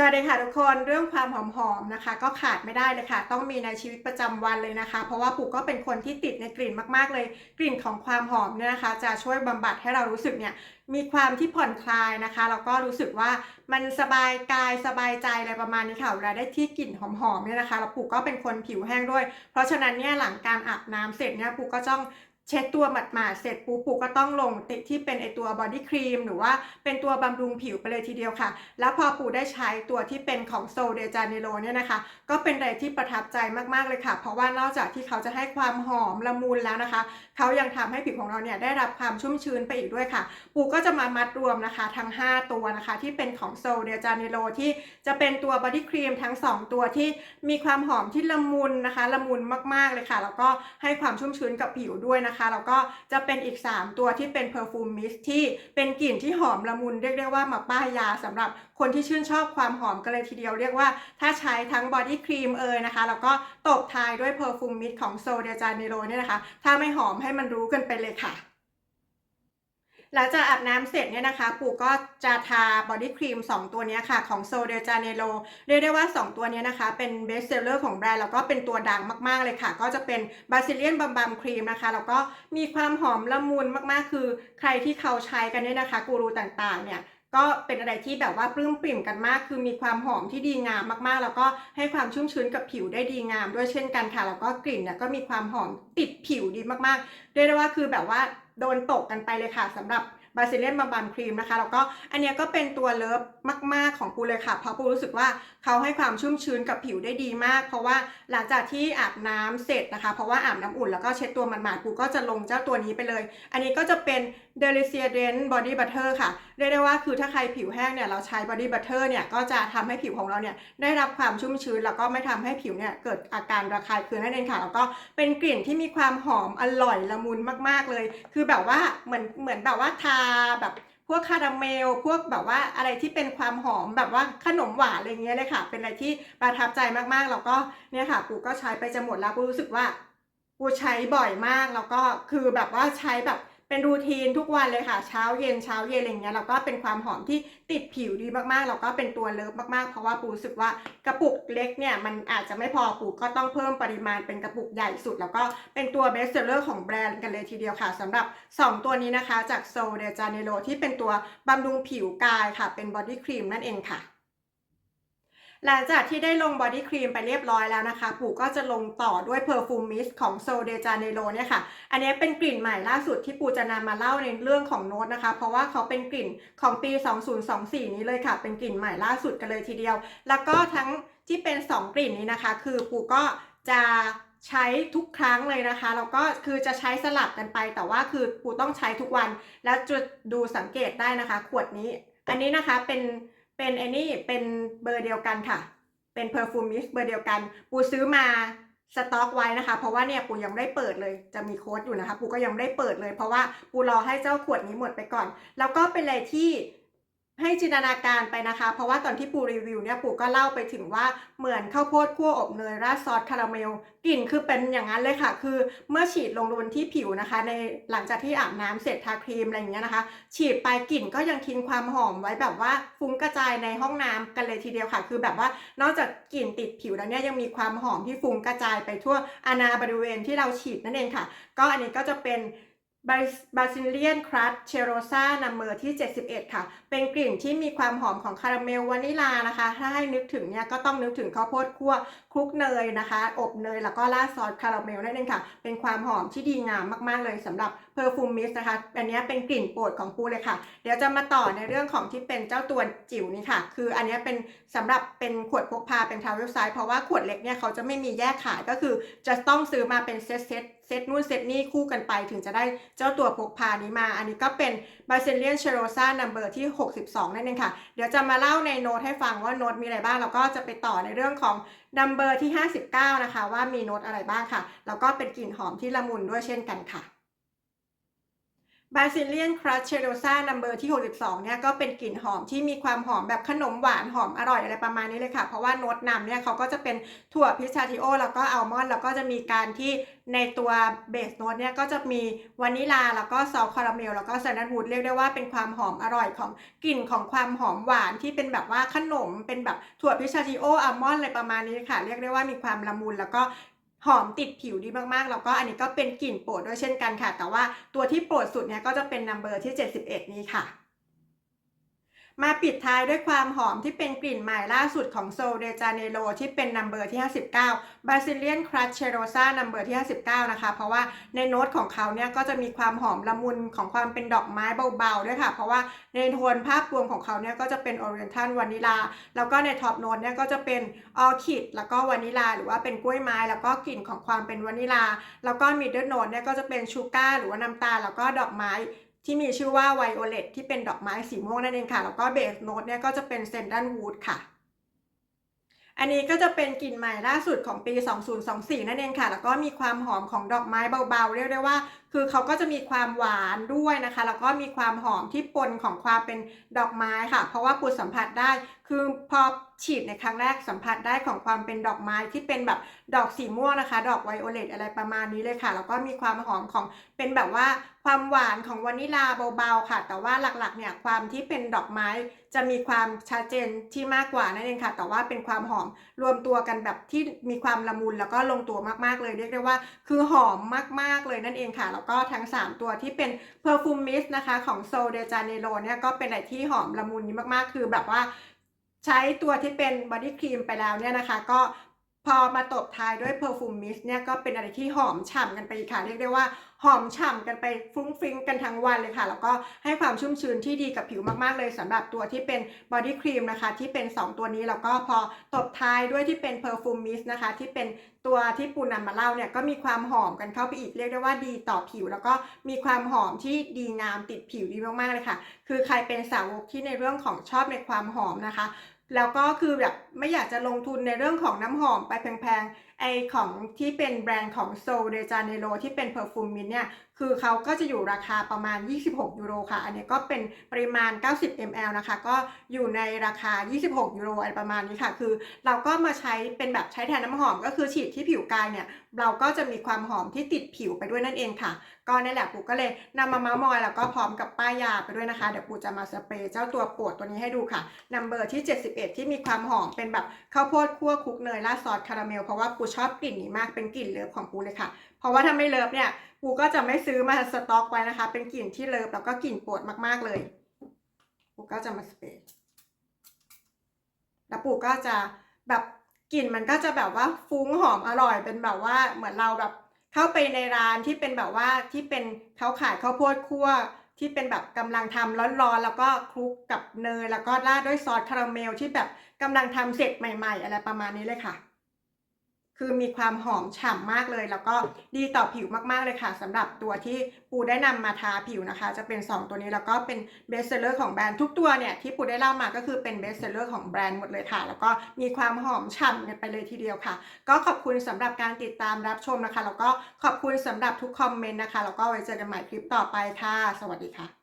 สวัสดีค่ะทุกคนเรื่องความหอมๆนะคะ ก็ขาดไม่ได้เลยค่ะ ต้องมีในชีวิตประจำวันเลยนะคะ เพราะว่าปู่ก็เป็นคนที่ติดในกลิ่นมากๆเลย กลิ่นของความหอมเนี่ยนะคะ จะช่วยบำบัดให้เรารู้สึกเนี่ยมีความที่ผ่อนคลายนะคะแล้วก็รู้สึกว่ามันสบายกายสบายใจอะไรประมาณนี้ค่ะเวลาได้ที่กลิ่นหอมๆเนี่ยนะคะแล้วปู่ก็เป็นคนผิวแห้งด้วย เพราะฉะนั้นเนี่ยหลังการอาบน้ำเสร็จเนี่ยปู่ก็ต้อง เช็ดตัวหมาดๆเสร็จปุ๊บปุ๊ก็ต้องลงติที่เป็นไอตัวบอดี้ครีมหรือว่าเป็นตัวบำรุงผิวไปเลยทีเดียวค่ะ แล้วพอปูได้ใช้ตัวที่เป็นของโซเดจาเนโรเนี่ยนะคะ ก็เป็นอะไรที่ประทับใจมากๆเลยค่ะ เพราะว่านอกจากที่เขาจะให้ความหอมละมุนแล้วนะคะ เขายังทำให้ผิวของเราเนี่ยได้รับความชุ่มชื้นไปอีกด้วยค่ะ ปูก็จะมามัดรวมนะคะ ทั้ง 5 ตัวนะคะ ที่เป็นของโซเดจาเนโรที่จะเป็นตัวบอดี้ครีมทั้ง 2 ตัวที่มีความหอมที่ละมุนนะคะละมุนมากๆเลยค่ะแล้วก็ให้ความชุ่มชื้นกับผิวด้วยนะคะแล้วก็จะเป็นอีก 3 ตัวที่เป็นเพอร์ฟูมมิสที่เป็นกลิ่นที่หอมละมุนเรียกได้ว่ามาป้ายยาสำหรับคนที่ชื่นชอบความหอมกันเลยทีเดียวเรียกว่า ถ้าใช้ทั้งบอดี้ครีมเอ่ยนะคะ แล้วก็ตบท้ายด้วยเพอร์ฟูมมิสของโซเดียจาเนโรเนี่ยนะคะ ถ้าไม่หอมให้มันรู้กันไปเลยค่ะ หลังจากอาบน้ำเสร็จเนี่ยนะคะ ปู่ก็จะทาบอดี้ครีม 2 ตัวนี้ค่ะของ s o เดจาเนโ o เรียกได้ว่า 2 ตัวนี้นะคะ เป็นเบสเซลเลอร์ของแบรนด์แล้วก็เป็นตัวดังมากๆเลยค่ะ ก็จะเป็นบาซิเลียนบัมบัมครีมนะคะ แล้วก็มีความหอมละมุนมากๆ คือใครที่เขาใช้กันเนี่ยนะคะ กูรูต่างๆเนี่ยก็เป็นอะไรที่แบบว่าปลื้มปริ่มกันมาก คือมีความหอมที่ดีงามมากๆ แล้วก็ให้ความชุ่มชื้นกับผิวได้ดีงามด้วยเช่นกันค่ะ แล้วก็กลิ่นเนี่ยก็มีความหอมติดผิวดีมากๆเรียกได้ว่าคือแบบว่า โดนตกกันไปเลยค่ะสำหรับ บาซิเลียนบัมบัมครีมนะคะ แล้วก็อันนี้ก็เป็นตัวเลิฟมาก ๆ ของปูเลยค่ะ เพราะปูรู้สึกว่าเขาให้ความชุ่มชื้นกับผิวได้ดีมาก เพราะว่าหลังจากที่อาบน้ำเสร็จนะคะ เพราะว่าอาบน้ำอุ่นแล้วก็เช็ดตัวหมาดๆปูก็จะลงเจ้าตัวนี้ไปเลย อันนี้ก็จะเป็น d e l i c i a d e n Body Butter ค่ะ เรียกได้ว่าคือถ้าใครผิวแห้งเนี่ยเราใช้ Body Butter เนี่ยก็จะทำให้ผิวของเราเนี่ยได้รับความชุ่มชื้นแล้วก็ไม่ทำให้ผิวเนี่ยเกิดอาการระคายเคืองนั่นเองค่ะแล้วก็เป็นกลิ่นที่มีความหอมอร่อยละมุนมาก ๆเลย คือแบบว่าเหมือนเหมือนแบบว่าทาแบบพวกคาราเมล พวกแบบว่าอะไรที่เป็นความหอมแบบว่าขนมหวานอะไรเงี้ยเลยค่ะ เป็นอะไรที่ประทับใจมากๆ แล้วก็เนี่ยค่ะปูก็ใช้ไปจะหมดแล้วปูรู้สึกว่าปูใช้บ่อยมาก แล้วก็คือแบบว่าใช้แบบ เป็นรูทีนทุกวันเลยค่ะ เช้าเย็นเช้าเย็นอะไรเงี้ยแล้วก็เป็นความหอมที่ติดผิวดีมากๆแล้วก็เป็นตัวเลิฟมากๆ เพราะว่าปูรู้สึกว่ากระปุกเล็กเนี่ยมันอาจจะไม่พอปูก็ต้องเพิ่มปริมาณเป็นกระปุกใหญ่สุด แล้วก็เป็นตัวเบสเซลเลอร์ของแบรนด์กันเลยทีเดียวค่ะสำหรับ 2 ตัวนี้นะคะจากโซเดจาเนโรที่เป็นตัวบำรุงผิวกายค่ะ เป็นบอดี้ครีมนั่นเองค่ะ หลังจากที่ได้ลงบอดี้ครีมไปเรียบร้อยแล้วนะคะ ปู่ก็จะลงต่อด้วยเพอร์ฟูมมิสของโซเดจาเนโรเนี่ยค่ะ อันนี้เป็นกลิ่นใหม่ล่าสุดที่ปู่จะนำมาเล่าในเรื่องของโน้ตนะคะ เพราะว่าเขาเป็นกลิ่นของปี 2024 นี้เลยค่ะ เป็นกลิ่นใหม่ล่าสุดกันเลยทีเดียว แล้วก็ทั้งที่เป็น 2 กลิ่นนี้นะคะ คือปู่ก็จะใช้ทุกครั้งเลยนะคะแล้วก็คือจะใช้สลับกันไป แต่ว่าคือปู่ต้องใช้ทุกวัน แล้วจะดูสังเกตได้นะคะ ขวดนี้ อันนี้นะคะเป็น เป็นไอ้นี่เป็นเบอร์เดียวกันค่ะ เป็นเพอร์ฟูมิสเบอร์เดียวกัน ปูซื้อมาสต็อกไว้นะคะ เพราะว่าเนี่ยปูยังไม่ได้เปิดเลย จะมีโค้ดอยู่นะคะ ปูก็ยังไม่ได้เปิดเลย เพราะว่าปูรอให้เจ้าขวดนี้หมดไปก่อน แล้วก็เป็นอะไรที่ ให้จินตนาการไปนะคะ เพราะว่าตอนที่ปูรีวิวเนี่ยปูก็เล่าไปถึงว่าเหมือนข้าวโพดคั่วอบเนยราดซอสคาราเมลกลิ่นคือเป็นอย่างนั้นเลยค่ะ คือเมื่อฉีดลงบนที่ผิวนะคะ ในหลังจากที่อาบน้ำเสร็จทาครีมอะไรอย่างเงี้ยนะคะ ฉีดไปกลิ่นก็ยังทิ้งความหอมไว้แบบว่าฟุ้งกระจายในห้องน้ำกันเลยทีเดียวค่ะ คือแบบว่านอกจากกลิ่นติดผิวแล้วเนี่ยยังมีความหอมที่ฟุ้งกระจายไปทั่วอาณาบริเวณที่เราฉีดนั่นเองค่ะ ก็อันนี้ก็จะเป็น บาซิเลียนครัสเชโรซานัมเบอร์ที่ 71 ค่ะ เป็นกลิ่นที่มีความหอมของคาราเมลวานิลานะคะ ถ้าให้นึกถึงเนี่ยก็ต้องนึกถึงข้าวโพดคั่วคลุกเนยนะคะ อบเนยแล้วก็ราดซอสคาราเมลนั่นเองค่ะ เป็นความหอมที่ดีงามมากๆเลยสำหรับเพอร์ฟูมมิสนะคะ อันนี้เป็นกลิ่นโปรดของปูเลยค่ะ เดี๋ยวจะมาต่อในเรื่องของที่เป็นเจ้าตัวจิ๋วนี้ค่ะ คืออันนี้เป็นสำหรับเป็นขวดพกพาเป็นทาวเวลไซส์เพราะว่าขวดเล็กเนี่ยเขาจะไม่มีแยกขายก็คือจะต้องซื้อมาเป็นเซตเซต เซตนู่นเซตนี่คู่กันไปถึงจะได้เจ้าตัวพกพานี้มา อันนี้ก็เป็น b a s i l i a n c h e r o s a number ที่ 62 นั่นเองค่ะ เดี๋ยวจะมาเล่าในโน้ตให้ฟังว่าโน้ตมีอะไรบ้าง แล้วก็จะไปต่อในเรื่องของ number ที่ 59 นะคะ ว่ามีโน้ตอะไรบ้างค่ะ แล้วก็เป็นกลิ่นหอมที่ละมุนด้วยเช่นกันค่ะ บาซิเลียนครัชเชโดซานัมเบอร์ที่ 62 เนี่ยก็เป็นกลิ่นหอมที่มีความหอมแบบขนมหวานหอมอร่อยอะไรประมาณนี้เลยค่ะ เพราะว่าโน้ตนำเนี่ยเขาก็จะเป็นถั่วพิชาติโอ แล้วก็อัลมอนด์แล้วก็จะมีการที่ในตัวเบสโน้ตเนี่ยก็จะมีวานิลาแล้วก็ซอสคาราเมลแล้วก็แซนด์วูดเรียกได้ว่าเป็นความหอมอร่อยของกลิ่นของความหอมหวานที่เป็นแบบว่าขนมเป็นแบบถั่วพิชาติโออัลมอนด์อะไรประมาณนี้ค่ะ เรียกได้ว่ามีความละมุนแล้วก็ หอมติดผิวดีมากๆ แล้วก็อันนี้ก็เป็นกลิ่นโปรดด้วยเช่นกันค่ะ แต่ว่าตัวที่โปรดสุดเนี่ยก็จะเป็นนัมเบอร์ที่ 71 นี้ค่ะ มาปิดท้ายด้วยความหอมที่เป็นกลิ่นใหม่ล่าสุดของโซเดจาเนโรที่เป็นนัมเบอร์ที่ 59 b a s i l i a n c r u s h e r o s a นัมเบอร์ที่ 59 นะคะ เพราะว่าในโน้ตของเขาเนี่ยก็จะมีความหอมละมุนของความเป็นดอกไม้เบาๆด้วยค่ะ เพราะว่าในโทนภาพรวมของเขาเนี่ยก็จะเป็น Oriental วานิลา แล้วก็ในท็อปโน้ตเนี่ยก็จะเป็นออคิดแล้วก็วานิลา หรือว่าเป็นกล้วยไม้ แล้วก็กลิ่นของความเป็นวานิลา แล้วก็มิดเดิลโน้ตเนี่ยก็จะเป็นชูการ์หรือว่าน้ำตาลแล้วก็ดอกไม้ ที่มีชื่อว่าไวโอเลตที่เป็นดอกไม้สีม่วงนั่นเองค่ะ แล้วก็เบสโน้ตเนี่ยก็จะเป็นเซนดันวูดค่ะ อันนี้ก็จะเป็นกลิ่นใหม่ล่าสุดของปี 2024 นั่นเองค่ะ แล้วก็มีความหอมของดอกไม้เบาๆ เรียกได้ว่า คือเขาก็จะมีความหวานด้วยนะคะ แล้วก็มีความหอมที่ปนของความเป็นดอกไม้ค่ะ เพราะว่าปูสัมผัสได้ คือพอ ฉีดในครั้งแรกสัมผัสได้ของความเป็นดอกไม้ที่เป็นแบบดอกสีม่วงนะคะ ดอกไวโอเลตอะไรประมาณนี้เลยค่ะ แล้วก็มีความหอมของเป็นแบบว่าความหวานของวานิลาเบาๆค่ะ แต่ว่าหลักๆเนี่ยความที่เป็นดอกไม้จะมีความชัดเจนที่มากกว่านั่นเองค่ะ แต่ว่าเป็นความหอมรวมตัวกันแบบที่มีความละมุนแล้วก็ลงตัวมากๆเลยเรียกได้ว่า คือหอมมากๆเลยนั่นเองค่ะ แล้วก็ทั้ง 3 ตัวที่เป็น Perfume Mist นะคะของ Sol de Janeiro เนี่ยก็เป็นอะไรที่หอมละมุนนี้มากๆ คือแบบว่า ใช้ตัวที่เป็นบอดี้ครีมไปแล้วเนี่ยนะคะ ก็พอมาตบท้ายด้วย Perfume Mist เนี่ยก็เป็นอะไรที่หอมฉ่ำกันไปอีกค่ะ เรียกได้ว่าหอมฉ่ำกันไปฟุ้งฟิ้งกันทั้งวันเลยค่ะ แล้วก็ให้ความชุ่มชื้นที่ดีกับผิวมากๆเลยสำหรับตัวที่เป็นบอดี้ครีมนะคะ ที่เป็น 2 ตัวนี้แล้วก็พอตบท้ายด้วยที่เป็น Perfume Mist นะคะ ที่เป็นตัวที่ปูนำมาเล่าเนี่ยก็มีความหอมกันเข้าไปอีกเรียกได้ว่าดีต่อผิว แล้วก็มีความหอมที่ดีงามติดผิวดีมากๆเลยค่ะ คือใครเป็นสาวกที่ในเรื่องของชอบในความหอมนะคะ แล้วก็คือแบบไม่อยากจะลงทุนในเรื่องของน้ำหอมไปแพงๆ ไอของที่เป็นแบรนด์ของ Sol de Janeiro ที่เป็น Perfume Mint เนี่ย คือเขาก็จะอยู่ราคาประมาณ 26 ยูโรค่ะ อันนี้ก็เป็นปริมาณ 90 ml นะคะ ก็อยู่ในราคา 26 ยูโรอะไรประมาณนี้ค่ะ คือเราก็มาใช้เป็นแบบใช้แทนน้ำหอม ก็คือฉีดที่ผิวกายเนี่ย เราก็จะมีความหอมที่ติดผิวไปด้วยนั่นเองค่ะ ก็นี่แหละปูก็เลยนำมาเมาส์มอยแล้วก็พร้อมกับป้ายยาไปด้วยนะคะ เดี๋ยวปูจะมาสเปรย์เจ้าตัวปวดตัวนี้ให้ดูค่ะนัมเบอร์ที่ 71 ที่มีความหอมเป็นแบบข้าวโพดคั่วคุกเนยราดซอสคาราเมลเพราะว่าปูชอบกลิ่นนี้มากเป็นกลิ่นเลิฟของปูเลยค่ะ เพราะว่าถ้าไม่เลิฟเนี่ยปูก็จะไม่ซื้อมาสต็อกไว้นะคะ เป็นกลิ่นที่เลิฟแล้วก็กลิ่นโปรดมากๆเลยปูก็จะมาสเปรย์แล้วปูก็จะแบบกลิ่นมันก็จะแบบว่าฟุ้งหอมอร่อยเป็นแบบว่าเหมือนเราแบบเข้าไปในร้านที่เป็นแบบว่าที่เป็นเขาขายข้าวโพดคั่วที่เป็นแบบกำลังทำร้อนๆแล้วก็คลุกกับเนยแล้วก็ราดด้วยซอสคาราเมลที่แบบกำลังทำเสร็จใหม่ ๆ อะไรประมาณนี้เลยค่ะ คือมีความหอมฉ่ำมากเลย แล้วก็ดีต่อผิวมากๆเลยค่ะสำหรับตัวที่ปูได้นำมาทาผิวนะคะ จะเป็น 2 ตัวนี้แล้วก็เป็นเบสเซอร์ของแบรนด์ทุกตัวเนี่ยที่ปูได้เล่ามาก็คือเป็นเบสเซอร์ของแบรนด์หมดเลยค่ะ แล้วก็มีความหอมฉ่ำกันไปเลยทีเดียวค่ะ ก็ขอบคุณสำหรับการติดตามรับชมนะคะ แล้วก็ขอบคุณสำหรับทุกคอมเมนต์นะคะแล้วก็ไว้เจอกันใหม่คลิปต่อไปค่ะ สวัสดีค่ะ